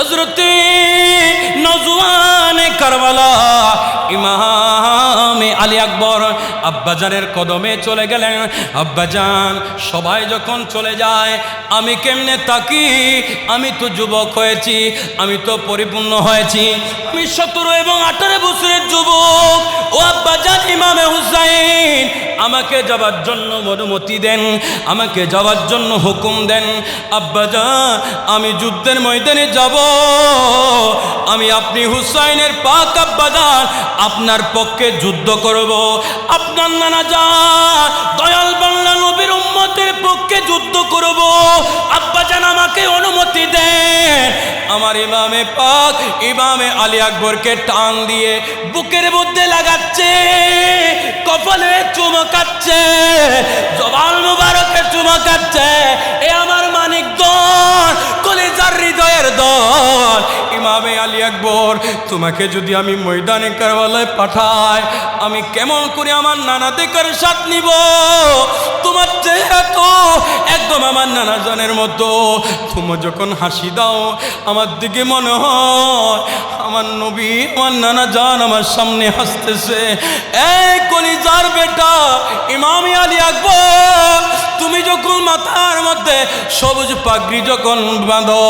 হজরতে নজওয়ানে কারবালা ইমামে আলী আকবর আব্বাজানের কদমে চলে গেলেন। আব্বাজান, সবাই যখন চলে যায়, আমি কেমনে তাকি? আমি তো যুবক হয়েছি, আমি তো পরিপূর্ণ হয়েছি। আমি সতেরো এবং আঠারো বছরের যুবক। ও আব্বাজান ইমামে হুসাইন আমাকে যাবার জন্য অনুমতি দেন, আমাকে যাওয়ার জন্য হুকুম দেন। আব্বাজান আমি যুদ্ধের ময়দানে যাব। আমি আপনি হুসাইনের পাক আব্বাজান আপনার পক্ষে যুদ্ধ করব। আপনার নানা যান দয়াল বাংলা নবীর উম্মতের পক্ষে যুদ্ধ করব। আব্বাজান আমাকে অনুমতি দেন। আমার ইমামে পাক ইমামে আলী আকবরকে টান দিয়ে বুকের মধ্যে লাগাচ্ছে, কপালে চুমকাচ্ছে জবান মুবারকে চুমকাচ্ছে এ আমার মানিক দল, কলেজার হৃদয়ের দল। ইমামে আলী আকবর, তোমাকে যদি আমি ময়দানে কারবালায় পাঠাই, আমি কেমন করে আমার নানা দেখার সাথ নিব? তোমার তো একদম আমার নানা জানের মতো তুমি যখন হাসি দাও, আমার দিকে মনে হয় আমার নবী, আমার নানা জান আমার সামনে হাসতেছে। এই কলিজার বেটা, ইমামি আলী আকবর, তুমি যখন মাথার মধ্যে সবুজ পাগড়ি যখন বাঁধো,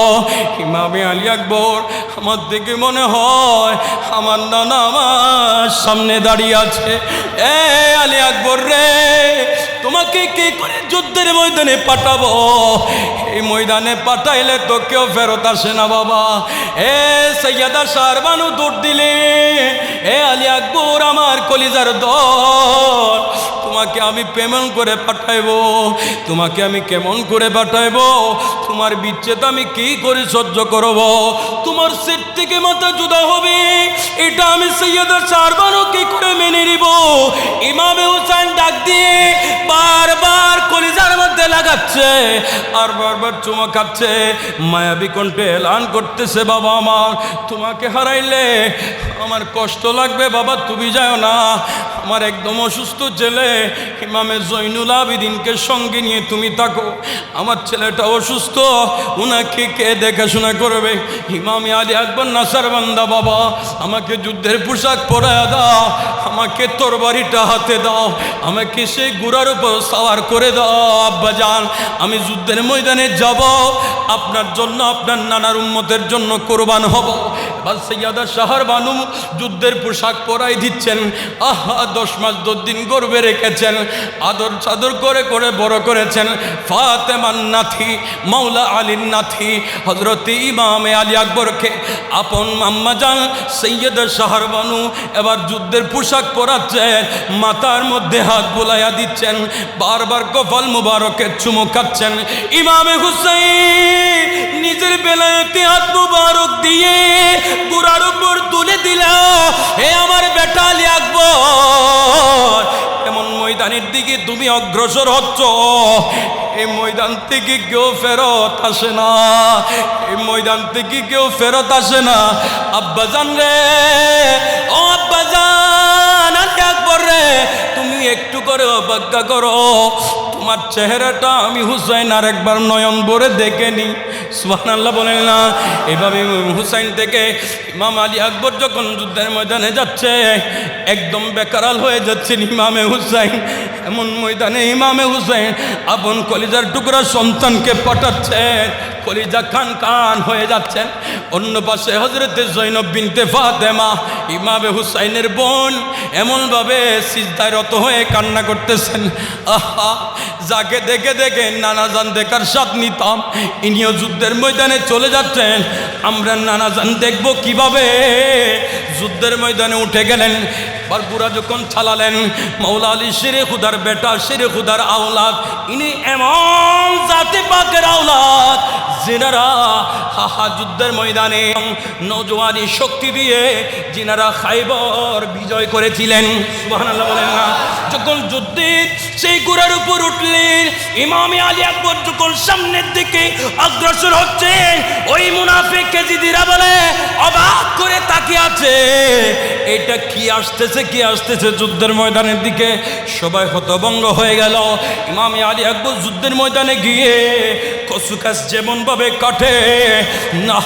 ইমামে আলী আকবর, আমার দিকে মনে হয় আমার নানা আমার সামনে দাঁড়িয়ে আছে। এ আলী আকবর রে তোমাকে কি করে যুদ্ধের ময়দানে পাঠাবো? এই ময়দানে পাঠাইলে তো কেউ ফেরত আসে না বাবা। এ সৈয়দা সারবানু দৌড় দিলে, এ আলী আকবর আমার কলিজার দল। তোমাকে আমি কেমন করে পাঠাইবো, তোমাকে আমি কেমন করে পাঠাইবো? তোমার বিচ্ছেদ আমি কি করে সহ্য করব? তোমার সেট থেকে মাথা জুদা হবে। এটা আমি সৈয়দা সারবানও কি করে মেনে নিব। ইমামে হুসাইন ডাক দিয়ে বারবার কলিজার মধ্যে লাগাচ্ছে, আর বারবার চুমা খাচ্ছে। মায়াবী কণ্ঠে এলান করতেছে, বাবা আমার, তোমাকে হারাইলে আমার কষ্ট লাগবে, বাবা, তুমি যাও না। আমার একদম অসুস্থ ছেলে ইমামে জৈনুল আবিদিনকে সঙ্গে নিয়ে তুমি থাকো। আমার ছেলেটা অসুস্থ, উনাকে কে দেখাশোনা করবে? ইমামে আলী আকবর নাসার বান্দা, বাবা। আমাকে যুদ্ধের পোশাক পরায় দাও, আমাকে তোর বাড়িটা হাতে দাও, আমাকে সেই গুড়ার উপর সাওয়ার করে দাও। আব্বা যান আমি যুদ্ধের ময়দানে যাব, আপনার জন্য, আপনার নানার উন্মতের জন্য কোরবান হব। বা সৈয়াদা শাহর বানু যুদ্ধের পোশাক পরাই দিচ্ছেন। আহা, দশ মাস দশ দিন গর্বে রেখেছেন। আদর চাদর করে করে বড় করেছেন। ফাতেমান নাথি মৌলা আলীর নাথি হজরত ইমামে আলী আকবরকে আপন মাম্মা যান সৈয়দ শাহর বানু এবার যুদ্ধের পোশাক পরাচ্ছেন। মাথার মধ্যে হাত বোলাইয়া দিচ্ছেন। বারবার কপাল মুবারকের চুমো খাচ্ছেন। ইমামে হুসাইন নিজের বেলায়তে হাত মুবারক দিয়ে গুড়ার উপর তুলে দিল। হে আমার বেটা আলী এমন ময়দানের দিকে তুমি অগ্রসর হচ্ছ। এই ময়দান থেকে কেউ ফেরত আসে না। এই ময়দান থেকে কেউ ফেরত আসে না। আব্বাজান রে, ও আলী আকবর রে, তুমি একটু করে অপেক্ষা করো। তোমার চেহারাটা আমি হুসাইন আর একবার নয়ন ভরে দেখে নি। সুহান আল্লাহ বলেন না। এভাবে হুসাইন থেকে ইমাম আলী আকবর যখন যুদ্ধের ময়দানে যাচ্ছে, একদম বেকারাল হয়ে যাচ্ছেন ইমামে হুসাইন। এমন ময়দানে ইমামে হুসাইন আপন কলিজার টুকরা সন্তানকে পাঠাচ্ছেন কলিজা খান কান হয়ে যাচ্ছেন। অন্য পাশে হজরতে জৈনব বিনতে ফাতেমা, ইমামে হুসাইনের বোন। এমনভাবে সিজদায় রত হয়ে কান্না করতেছেন। আহা! যাকে দেখে দেখে নানা জান দেখার স্বাদ নিতাম। ইনিও যুদ্ধের ময়দানে চলে যাচ্ছেন। আমরা নানা জান দেখব কীভাবে। যুদ্ধের ময়দানে উঠে গেলেন। বারপুরা যখন চালালেন মৌলা আলী শেরে খুদার বেটা, শেরে খুদার আওলাদ, ইনি এমন জাতি পাকের আওলাদ, যেনারা হাহা যুদ্ধের ময়দানে নজওয়ানি শক্তি দিয়ে যিনারা খাইবর বিজয় করেছিলেন। বলেন না। যখন যুদ্ধে সেই গুড়ার উপর উঠলেন ইমামে আলী আকবর যখন সামনের দিকে অগ্রসর হচ্ছেন ওই মুনাফিক কেজিদিরা বলে, অবাক করে তাকা তাকিয়ে আছে। এটা কি আসতেছে কি আসতেছে যুদ্ধের ময়দানের দিকে? সবাই হতভঙ্গ হয়ে গেল। ইমাম আলী আকবর যুদ্ধের ময়দানে গিয়ে গাছ যেমনভাবে কাটে, না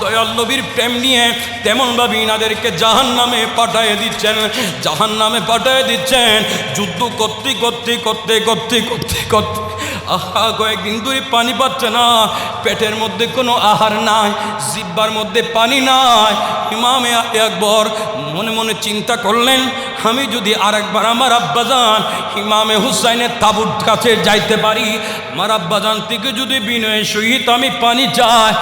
দয়াল নবীর প্রেম নিয়ে তেমনভাবে ইনাদেরকে জাহান নামে পাঠিয়ে দিচ্ছেন জাহান নামে পাঠিয়ে দিচ্ছেন। যুদ্ধ করতে করতে করতে করতে করতে করতে। আহা, কয়েকদিন ধরে পানি পাচ্ছে না। পেটের মধ্যে কোনো আহার নাই, জিব্বার মধ্যে পানি নাই। ইমামে আলী আকবর মনে মনে চিন্তা করলেন, আমি যদি আরেকবার আমার আব্বাজান ইমামে হুসাইনের তাবুর কাছে যাইতে পারি। আমার আব্বাজান থেকে যদি বিনয়ের সহিত আমি পানি চাই,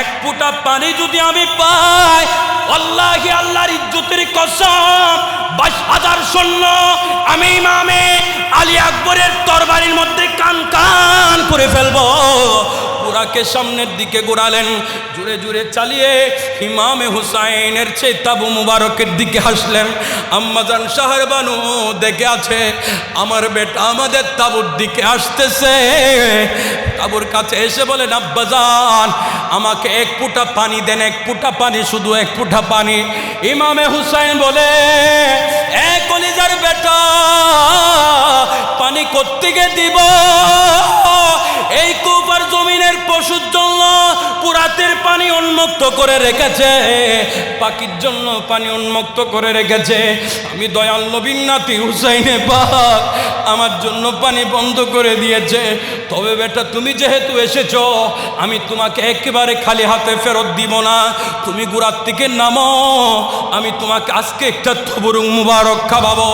এক ফুটা পানি যদি আমি পাই আল্লাহি আল্লাহর ইজ্জতের কসম, বাইশ হাজার সৈন্য, আমি ইমামে আলী আকবরের তরবারির মধ্যে কান কান করে ফেলব। পুরাকে সামনের দিকে ঘোরালেন জুড়ে জুড়ে চালিয়ে ইমামে হুসাইনের চেয়ে তাবু মুবারকের দিকে হাসলেন। আম্মাজান শাহর বানু দেখে আছে, আমার বেটা আমাদের তাবুর দিকে আসতেছে। তাবুর কাছে এসে বলেন আব্বাজান আমাকে এক ফুটা পানি দেন, এক ফুটা পানি, শুধু এক ফুটা পানি। ইমামে হুসাইন বলে, এ কলিজার বেটা, পানি কোত্থেকে দিব? এই কুপার জমিনের পশুর জন্য পুরাতের পানি উন্মুক্ত করে রেখেছে, পাখির জন্য পানি উন্মুক্ত করে রেখেছে। আমি দয়াল নবীন নাতি হুসাইনে পাক আমার জন্য পানি বন্ধ করে দিয়েছে। তবে বেটা, তুমি যেহেতু এসেছ, আমি তোমাকে একেবারে খালি হাতে ফেরত দিব না। তুমি গুড়ার থেকে নামো, আমি তোমাকে আজকে একটা তবরুং মুবারক খাওয়াবো।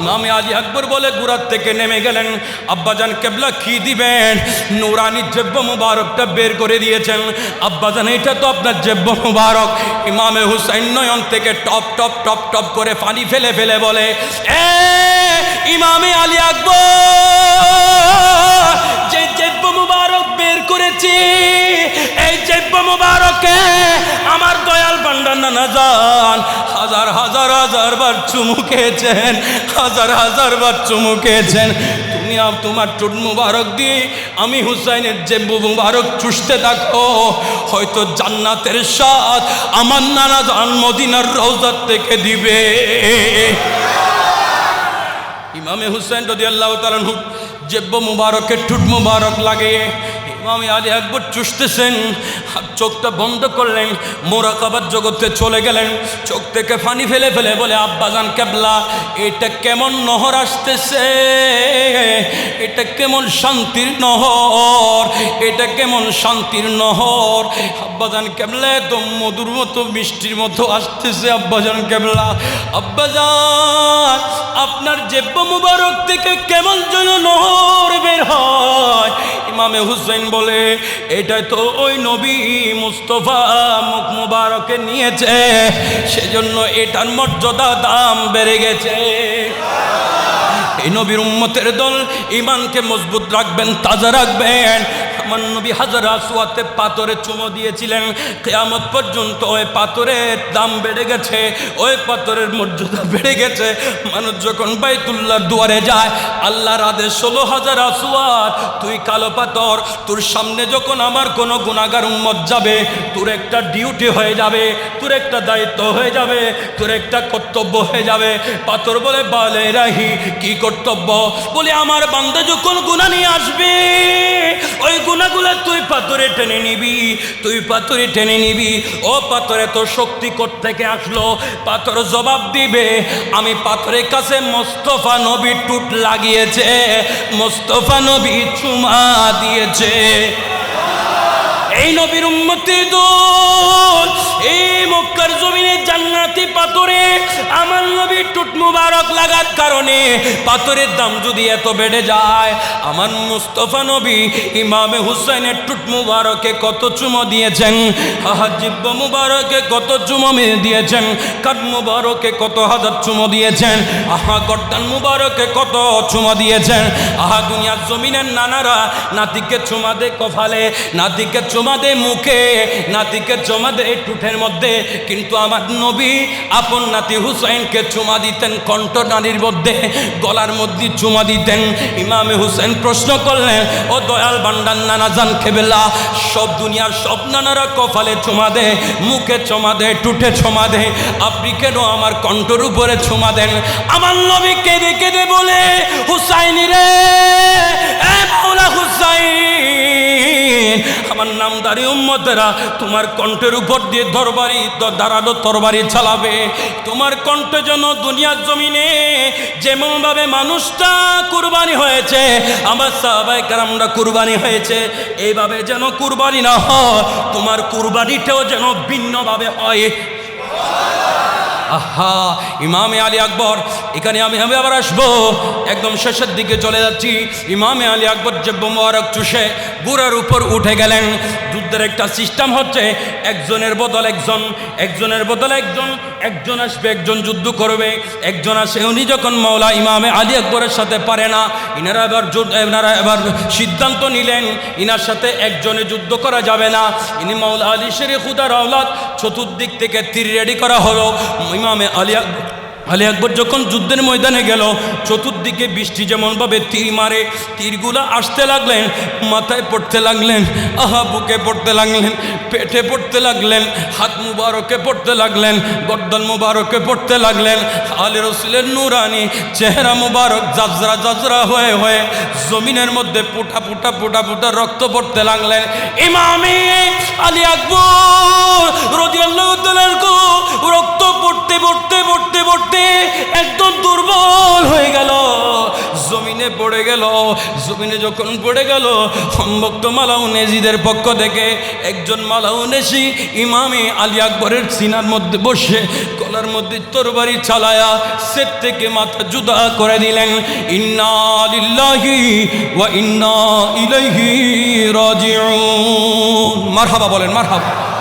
ইমামে আলী আকবর বলে, গুড়ার থেকে নেমে গেলেন। আব্বাজান কেবলা কি দিবেন? নুরানি জেব্য মুবারকটা বের করে দিয়েছেন। আব্বাজান, এটা তো আপনার জেব্য মুবারক। ইমামে হুসাইন নয়ন থেকে টপ টপ টপ টপ করে পানি ফেলে ফেলে বলে, এ ইমামে আলী আকবর মুবারক বের করেছি। এই জেব্য মুবারকে আমার দয়াল ভান্ডার নানা যান হাজার হাজার হাজার বার চুমু খেয়েছেন, হাজার হাজার বার চুমু খেয়েছেন। তুমি আর তোমার টুট মুবারক দিয়ে আমি হুসাইনের জেব্য মুবারক চুষতে থাকো। হয়তো জান্নাতের স্বাদ আমার নানা যান মদিনার রৌজার থেকে দিবে। ইমামে হুসেন রদি আল্লাহ তালু জেব্য মুবারকের ঠুট মুবারক লাগে ইমাম আলী একবার চুষতেছেন। চোখটা বন্ধ করলেন মোরাকাবার জগতে চলে গেলেন। চোখ থেকে ফানি ফেলে ফেলে বলে আব্বাজান কেবলা, এটা কেমন নহর আসতেছে? এটা কেমন শান্তির নহর? এটা কেমন শান্তির নহর? আব্বাজান কেবলা একদম মধুর মতো মিষ্টির মতো আসতেছে আব্বাজান কেবলা। আব্বাজান আপনার জেব্য মুবারক থেকে কেমন যেন নহর বের হয়। ইমামে হুসেন বলে এটা তো ওই নবী মুস্তফা মুখ মুবারকে নিয়েছে, সেজন্য এটার মর্যাদা দাম বেড়ে গেছে। এই নবীর উম্মতের দল ইমানকে মজবুত রাখবেন, তাজা রাখবেন। আমার নবী হাজারা সোয়াতে পাথরে চুমো দিয়েছিলেন। কেয়ামত পর্যন্ত ওই পাথরের দাম বেড়ে গেছে, ওই পাথরের মর্যাদা বেড়ে গেছে। মানুষ যখন বাইতুল্লাহর দুয়ারে যায়, আল্লাহর আদেশ, ষোলো হাজার আসোয়াত তুই কালো পাথর, তোর সামনে যখন আমার কোনো গুণাগার উম্মত যাবে, তোর একটা ডিউটি হয়ে যাবে, তোর একটা দায়িত্ব হয়ে যাবে, তোর একটা কর্তব্য হয়ে যাবে। পাথর বলে বলে রাহি কি কর্তব্য? বলে, আমার বান্দা যখন গুণা নিয়ে আসবে ওই গুণাগুলো তুই পাথরে টেনে নিবি, তুই পাথরে টেনে নিবি। ও পাথরে তোর শক্তি থেকে আসলো? পাথর জবাব দিবে, আমি পাথরের কাছে মোস্তফা নবী টুট লাগিয়েছে, মোস্তফা নবী চুমা দিয়েছে। এই নবীর উন্মতির দোল, এই মক্কার জমিনে জান্নাতি পাথরে আমার নবী টুট মুবারক লাগার কারণে পাথরের দাম যদি এত বেড়ে যায়, আমার মুস্তফা নবী ইমামে হুসাইনের টুট মুবারকে কত চুমো দিয়েছেন, আহা জিব্ব মুবারকে কত চুমো দিয়েছেন কাঠ মুবারকে কত হাজার চুমো দিয়েছেন, আহা গর্দান মুবারকে কত চুমো দিয়েছেন, আহা দুনিয়ার জমিনের নানারা নাতিকে চুমা দে কফালে নাতিকে চুমা দে মুখে, নাতিকে চুমা দে টুঠের মধ্যে, কিন্তু আমার নবী আপন নাতি হুসাইনকে চুমা দিতে করতেন কণ্ঠ নারীর মধ্যে গলার মধ্যে চুমা দিতেন। ইমামে হুসেন প্রশ্ন করলেন, ও দয়াল বান্ডার নানা জান খেবেলা, সব দুনিয়ার সব নানারা কপালে চুমা দে, মুখে চমা দে টুটে চমা দে, আপনি কেন আমার কণ্ঠর উপরে চুমা দেন? আমার নবী কেঁদে কেঁদে বলে, হুসাইনি রে আমার নামদারি উম্মতেরা তোমার কণ্ঠের উপর দিয়ে দরবারি দাঁড়ানো তরবারি চালাবে। তোমার কণ্ঠ যেন দুনিয়ার জমিনে যেমনভাবে মানুষটা কুরবানি হয়েছে, আমার সাহাবাই কারামরা কুরবানি হয়েছে, এইভাবে যেন কুরবানি না হয়, তোমার কুরবানিটাও যেন ভিন্নভাবে হয়। আহা, ইমামে আলী আকবর, এখানে আমি আমি আবার আসব। একদম শেষের দিকে চলে যাচ্ছি। ইমামে আলী আকবর যে মোবারক চুষে বুড়ার উপর উঠে গেলেন। যুদ্ধের একটা সিস্টেম হচ্ছে, একজনের বদল একজন, একজনের বদল একজন একজন আসবে, একজন যুদ্ধ করবে, একজন আসে, উনি যখন মৌলা ইমামে আলী আকবরের সাথে পারে না, ইনারা এবার এনারা এবার সিদ্ধান্ত নিলেন, ইনার সাথে একজনে যুদ্ধ করা যাবে না। ইনি মৌলা আলী শেরে খুদার আওলাদ, চতুর্দিক থেকে তীর রেডি করা হলো। ইমামে আলী আকবর আলী আকবর যখন যুদ্ধের ময়দানে গেল, চতুর্দিকে বৃষ্টি যেমনভাবে তীর মারে তীরগুলো আসতে লাগলেন, মাথায় পড়তে লাগলেন, আহা, বুকে পড়তে লাগলেন, পেটে পড়তে লাগলেন, হাত মুবারকে পড়তে লাগলেন, গর্দন মুবারকে পড়তে লাগলেন, আলী রসুলের নুরানি, চেহারা মুবারক, জাজরা জাজরা হয়ে হয়ে জমিনের মধ্যে পুটা পুটা পুটা পুটা রক্ত পড়তে লাগলেন। ইমামি আলী আকবর রদিয়াল্লাহু রক্ত পড়তে পড়তে পড়তে পড়তে একদম দুর্বল হয়ে গেল। জমিনে পড়ে গেল, জমিনে যখন পড়ে গেল, সম্ভক্ত মালাউনেজিদের পক্ষ থেকে একজন মালাউনেসি ইমামে আলী আকবরের সিনার মধ্যে বসে গলার মধ্যে তরবারি চালায়া সেট থেকে মাথা জুদা করে দিলেন। ইন্না লিল্লাহি ওয়া ইন্না ইলাইহি রাজিউন। মারহাবা বলেন, মারহাবা।